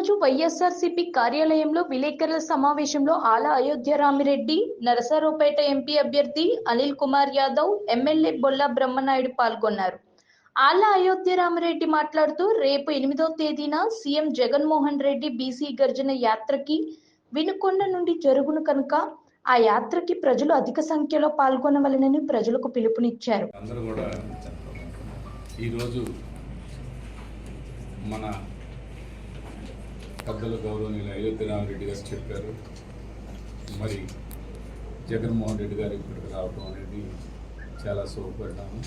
ఈరోజు వైఎస్ఆర్సీపీ కార్యాలయంలో విలేకరుల సమావేశంలో ఆల అయోధ్య రామిరెడ్డి నరసరావుపేట ఎంపీ అభ్యర్థి అనిల్ కుమార్ యాదవ్ ఎమ్మెల్యే బొల్లా బ్రహ్మనాయుడు పాల్గొన్నారు. ఆల అయోధ్య రామిరెడ్డి మాట్లాడుతూ రేపు ఎనిమిదో తేదీన సీఎం జగన్మోహన్ రెడ్డి బీసీ గర్జన యాత్రకి వినుకొండ నుండి జరుగును కనుక ఆ యాత్రకి ప్రజలు అధిక సంఖ్యలో పాల్గొనవలెనని ప్రజలకు పిలుపునిచ్చారు. అందరూ కూడా ఈరోజు మన పెద్దలు గౌరవనీయులు అయోధ్య రామరెడ్డి గారు చెప్పారు. మరి జగన్మోహన్ రెడ్డి గారు ఇక్కడికి రావడం అనేది చాలా శుభపడ్డాము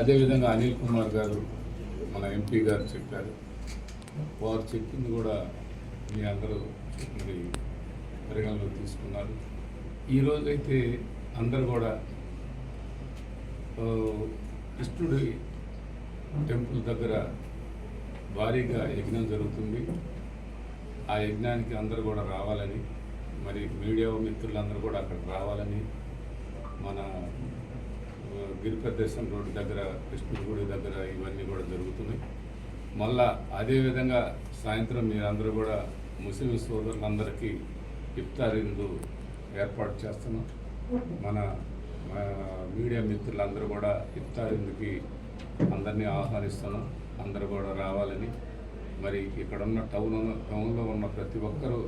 అదేవిధంగా అనిల్ కుమార్ గారు మన ఎంపీ గారు చెప్పారు. వారు చెప్పింది కూడా మీ అందరూ మరి పరిగణలో తీసుకున్నారు. ఈరోజైతే అందరు కూడా కృష్ణుడి టెంపుల్ దగ్గర భారీగా యజ్ఞం జరుగుతుంది. ఆ యజ్ఞానికి అందరూ కూడా రావాలని మరి మీడియా మిత్రులందరూ కూడా అక్కడికి రావాలని మన ఆ, గిరిప్రదేశం రోడ్డు దగ్గర కృష్ణుడి గుడి దగ్గర ఇవన్నీ కూడా జరుగుతున్నాయి. మళ్ళా అదేవిధంగా సాయంత్రం మీరందరూ కూడా ముస్లిం సోదరులందరికీ ఇఫ్తార్ ఇందు ఏర్పాటు చేస్తున్నాం. మన మన మీడియా మిత్రులందరూ కూడా ఇఫ్తార్ ఇందుకి అందరినీ ఆహ్వానిస్తున్నాం. అందరూ కూడా రావాలని మరి ఇక్కడున్న టౌన్ టౌన్లో ఉన్న ప్రతి ఒక్కరూ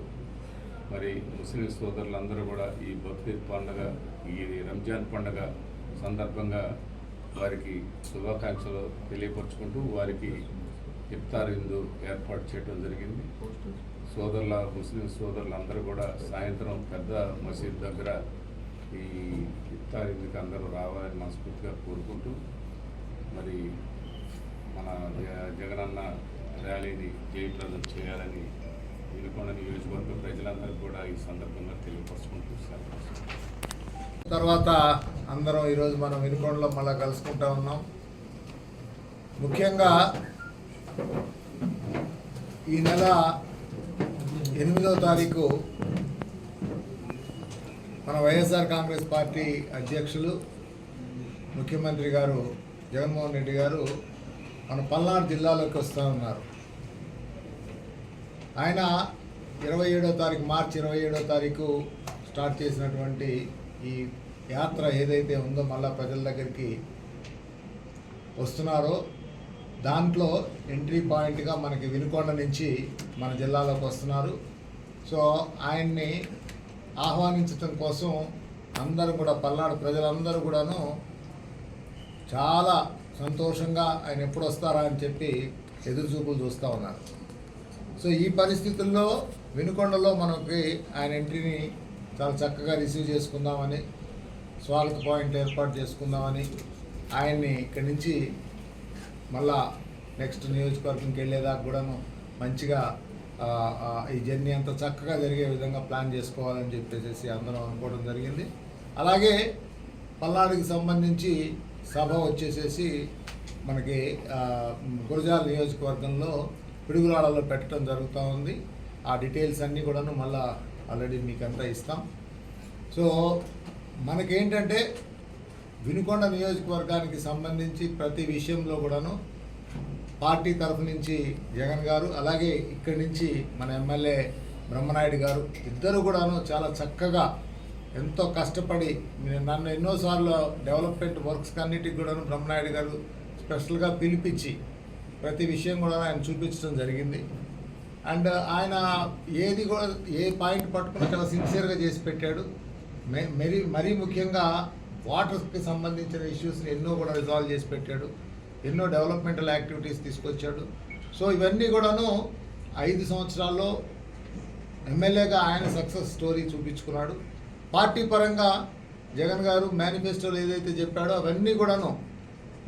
మరి ముస్లిం సోదరులందరూ కూడా ఈ బక్రీద్ పండుగ ఈ రంజాన్ పండుగ సందర్భంగా వారికి శుభాకాంక్షలు తెలియపరుచుకుంటూ వారికి ఇఫ్తార్ ఇందు ఏర్పాటు చేయడం జరిగింది. సోదరుల ముస్లిం సోదరులందరూ కూడా సాయంత్రం పెద్ద మసీద్ దగ్గర ఈ ఇఫ్తార్ ఇందుకు అందరూ రావాలని మనస్ఫూర్తిగా కోరుకుంటూ మరి మన జగనన్న ర్యాలీని జయప్రదం చేయాలని వినుకొండ నియోజకవర్గ ప్రజలందరూ కూడా ఈ సందర్భంగా తెలియపరచుకుంటూ తర్వాత అందరం ఈరోజు మనం వినుకొండలో మళ్ళీ కలుసుకుంటా ఉన్నాం. ముఖ్యంగా ఈ నెల ఎనిమిదో తారీఖు మన వైఎస్ఆర్ కాంగ్రెస్ పార్టీ అధ్యక్షులు ముఖ్యమంత్రి గారు జగన్మోహన్ రెడ్డి గారు మన పల్నాడు జిల్లాలోకి వస్తూ ఉన్నారు. ఆయన ఇరవై ఏడో తారీఖు మార్చి ఇరవై ఏడో తారీఖు స్టార్ట్ చేసినటువంటి ఈ యాత్ర ఏదైతే ఉందో మళ్ళా ప్రజల దగ్గరికి వస్తున్నారో దాంట్లో ఎంట్రీ పాయింట్గా మనకి వినుకొండ నుంచి మన జిల్లాలోకి వస్తున్నారు. సో ఆయన్ని ఆహ్వానించడం కోసం అందరూ కూడా పల్నాడు ప్రజలందరూ కూడాను చాలా సంతోషంగా ఆయన ఎప్పుడు వస్తారా అని చెప్పి ఎదురుచూపులు చూస్తూ ఉన్నారు. సో ఈ పరిస్థితుల్లో వినుకొండలో మనకి ఆయన ఎంట్రీని చాలా చక్కగా రిసీవ్ చేసుకుందామని స్వాగత పాయింట్ ఏర్పాటు చేసుకుందామని ఆయన్ని ఇక్కడి నుంచి మళ్ళా నెక్స్ట్ నియోజకవర్గంకి వెళ్ళేదాకా కూడాను మంచిగా ఈ జర్నీ అంతా చక్కగా జరిగే విధంగా ప్లాన్ చేసుకోవాలని చెప్పేసి అందరం అనుకోవడం జరిగింది. అలాగే పల్నాడుకి సంబంధించి సభ వచ్చేసేసి మనకి గురజాల నియోజకవర్గంలో పిడుగురాళ్ళలో పెట్టడం జరుగుతూ ఉంది. ఆ డీటెయిల్స్ అన్నీ కూడాను మళ్ళా ఆల్రెడీ మీకు అంతా ఇస్తాం. సో మనకేంటంటే వినుకొండ నియోజకవర్గానికి సంబంధించి ప్రతి విషయంలో కూడాను పార్టీ తరఫు నుంచి జగన్ గారు అలాగే ఇక్కడి నుంచి మన ఎమ్మెల్యే బ్రహ్మనాయుడు గారు ఇద్దరు కూడాను చాలా చక్కగా ఎంతో కష్టపడి నన్ను ఎన్నోసార్లు డెవలప్మెంట్ వర్క్స్ అన్నిటికి కూడాను బ్రహ్మనాయుడు గారు స్పెషల్గా పిలిపించి ప్రతి విషయం కూడా ఆయన చూపించడం జరిగింది. అండ్ ఆయన ఏది కూడా ఏ పాయింట్ పట్టుకున్నా చాలా సిన్సియర్గా చేసి పెట్టాడు. మె- మరీ మరీ ముఖ్యంగా వాటర్కి సంబంధించిన ఇష్యూస్ని ఎన్నో కూడా రిజాల్వ్ చేసి పెట్టాడు. ఎన్నో డెవలప్మెంటల్ యాక్టివిటీస్ తీసుకొచ్చాడు. సో ఇవన్నీ కూడాను ఐదు సంవత్సరాల్లో ఎమ్మెల్యేగా ఆయన సక్సెస్ స్టోరీ చూపించుకున్నాడు. పార్టీ పరంగా జగన్ గారు మేనిఫెస్టోలో ఏదైతే చెప్పాడో అవన్నీ కూడాను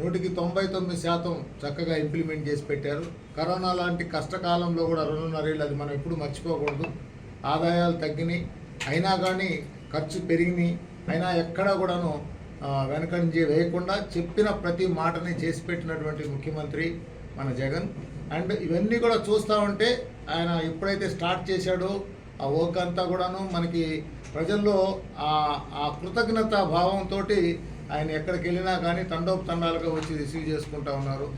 నూటికి తొంభై తొమ్మిది శాతం చక్కగా ఇంప్లిమెంట్ చేసి పెట్టారు. కరోనా లాంటి కష్టకాలంలో కూడా రెండున్నరేళ్ళు అది మనం ఎప్పుడు మర్చిపోకూడదు. ఆదాయాలు తగ్గినాయి. అయినా కానీ ఖర్చు పెరిగినాయి. అయినా ఎక్కడా కూడాను ఆ, వెనకంజ వేయకుండా చెప్పిన ప్రతి మాటని చేసి పెట్టినటువంటి ముఖ్యమంత్రి మన జగన్. అండ్ ఇవన్నీ కూడా చూస్తూ ఉంటే ఆయన ఎప్పుడైతే స్టార్ట్ చేశాడో ఆ వర్క్ అంతా కూడాను మనకి ప్రజల్లో ఆ ఆ కృతజ్ఞత భావంతో ఆయన ఎక్కడికి వెళ్ళినా కానీ తండోపు తండాలుగా వచ్చి రిసీవ్ చేసుకుంటా ఉన్నారు.